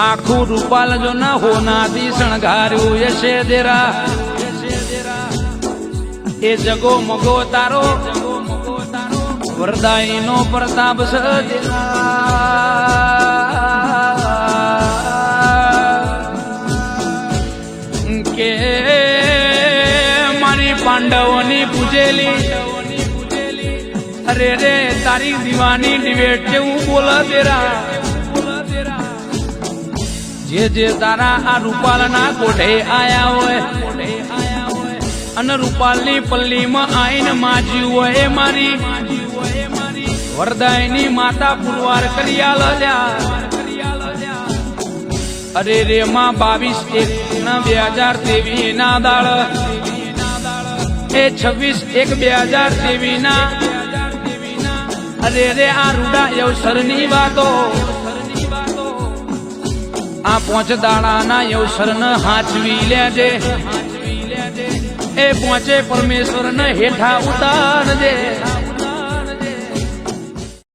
આખું રૂપાલ જો ના હોનાથી શણગાર્યું યશે દેરા. એ જગો મગો તારો. વરદાઈ નો પ્રતાપ કે મારી પાંડવોની પૂજેલી. અરે રે, તારી દીવાની ડિબેટ જેવું બોલ તેરા જે તારા આ રૂપાલના કોઠે આયા હોય, અને રૂપાલની પલ્લીમાં આઈને માજી હોય એ મારી. વરદાયની માતા પુરવાર કરી આલ્યા અરે રે માં બાવીસ એક બે હજાર તેવી ના દાળ. એ છવ્વીસ એક બે હજાર તેવી ના અરે રે આ રૂડા અવસરની વાતો. પોંચ દાડાના અવસરને હાચવી લેજે. એ પોંચે પરમેશ્વરને હેઠા ઉતારજે.